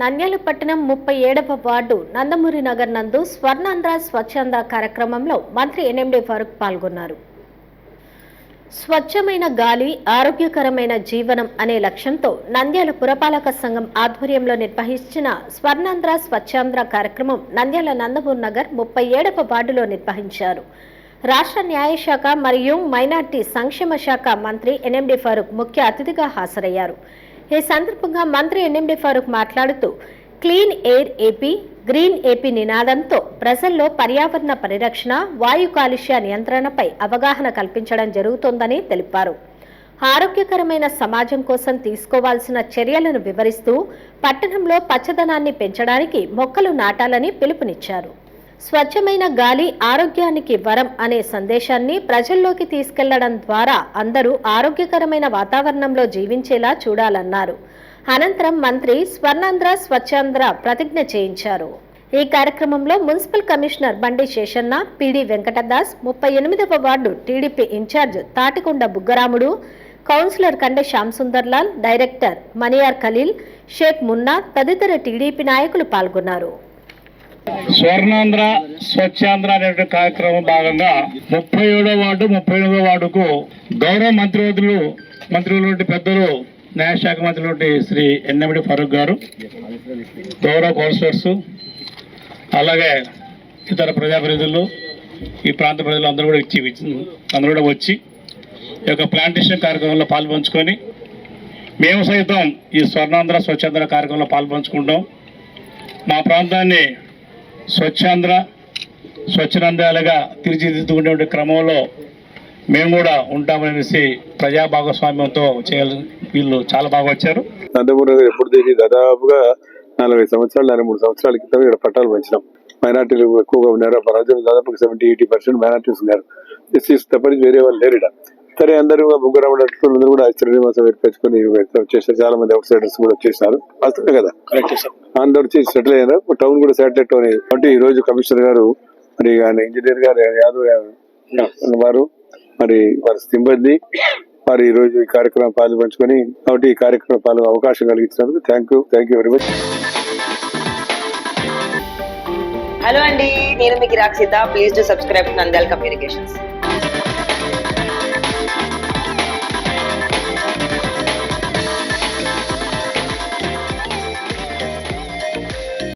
నంద్యాల పట్టణం ముప్పై ఏడవ వార్డు నందమూరి నగర్ నందు స్వర్ణాంధ్ర స్వచ్ఛంద కార్యక్రమంలో మంత్రి ఎన్ఎండి ఫారూక్ పాల్గొన్నారు. స్వచ్ఛమైన గాలి ఆరోగ్యకరమైన జీవనం అనే లక్ష్యంతో నంద్యాల పురపాలక సంఘం ఆధ్వర్యంలో నిర్వహించిన స్వర్ణాంధ్ర స్వచ్ఛాంధ్ర కార్యక్రమం నంద్యాల నందమూరి నగర్ ముప్పై ఏడవ వార్డులో నిర్వహించారు. రాష్ట్ర న్యాయశాఖ మరియు మైనార్టీ సంక్షేమ శాఖ మంత్రి ఎన్ఎండి ఫారూక్ ముఖ్య అతిథిగా హాజరయ్యారు. ఈ సందర్భంగా మంత్రి ఎన్ఎండి ఫారూక్ మాట్లాడుతూ clean air AP green AP నినాదంతో ప్రజల్లో పర్యావరణ పరిరక్షణ వాయు కాలుష్య నియంత్రణపై అవగాహన కల్పించడం జరుగుతోందని తెలిపారు. ఆరోగ్యకరమైన సమాజం కోసం తీసుకోవాల్సిన చర్యలను వివరిస్తూ పట్టణంలో పచ్చదనాన్ని పెంచడానికి మొక్కలు నాటాలని పిలుపునిచ్చారు. స్వచ్ఛమైన గాలి ఆరోగ్యానికి వరం అనే సందేశాన్ని ప్రజల్లోకి తీసుకెళ్ళడం ద్వారా అందరూ ఆరోగ్యకరమైన వాతావరణంలో జీవించేలా చూడాలన్నారు. అనంతరం మంత్రి స్వర్ణాంధ్ర స్వచ్ఛాంధ్ర ప్రతిజ్ఞ చేయించారు. ఈ కార్యక్రమంలో మున్సిపల్ కమిషనర్ బండి శేషన్న పిడి వెంకటదాస్ ముప్పై ఎనిమిదవ ward TDP in-charge Tatikonda Buggaramudu councillor Kande Shyam Sundarlal director Maniyar Khaleel Sheikh Munna తదితర టీడీపీ నాయకులు పాల్గొన్నారు. స్వర్ణాంధ్ర స్వచ్ఛాంధ్ర అనే కార్యక్రమం భాగంగా ముప్పై ఏడో వార్డు ముప్పై ఎనిమిదో వార్డుకు గౌరవ మంత్రివర్యులు మంత్రులు పెద్దలు న్యాయశాఖ మంత్రులు శ్రీ ఎన్నమిడి ఫరూక్ గారు గౌరవ కౌన్సిలర్స్ అలాగే ఇతర ప్రజాప్రతినిధులు ఈ ప్రాంత ప్రజలు అందరూ కూడా ఇచ్చి అందరూ కూడా వచ్చి ఈ యొక్క ప్లాంటేషన్ కార్యక్రమంలో పాల్పంచుకొని మేము సైతం ఈ స్వర్ణాంధ్ర స్వచ్ఛాంధ్ర కార్యక్రమంలో పాల్పంచుకుంటాం. మా ప్రాంతాన్ని స్వచ్ఛాంధ్ర స్వచ్ఛనందాలుగా తీర్చిదిద్దుకునే క్రమంలో మేము కూడా ఉంటామనేసి ప్రజా భాగస్వామ్యంతో చేయాలి వీళ్ళు చాలా బాగా వచ్చారు. నందమూరి నగర్ ఎప్పుడు తెలిసి దాదాపుగా నలభై సంవత్సరాలు నలభై మూడు సంవత్సరాల క్రితం ఇక్కడ పట్టాలు పంచినాం. మైనార్టీలు ఎక్కువగా ఉన్నారు. ఆ దాదాపు సెవెంటీ ఎయిటీ పర్సెంట్ మైనార్టీస్ ఉన్నారు. ఎస్సీస్ తప్పని వేరే వాళ్ళు లేరు సరే అందరూ ముగ్గురు అందరూ కూడా శ్రీనివాసం ఏర్పరచుకొని వచ్చేసారు చాలా మంది అవుట్ సైడర్స్ కూడా వచ్చేసారు వస్తుంది కదా? అందరూ వచ్చి సెటిల్ అయ్యారు టౌన్ కూడా సెటిల్ టౌన్ అయింది కాబట్టి ఈ రోజు కమిషనర్ గారు మరి ఆయన ఇంజనీర్ గారు యాదవ్ వారు మరి వారి సిబ్బంది వారు ఈ రోజు ఈ కార్యక్రమం పాలు పంచుకొని కాబట్టి ఈ కార్యక్రమం పాల్గొనే అవకాశం కలిగించినందుకు thank you thank you very much hello అండి నేను మీకు Rakshita please to subscribe Nandyala communications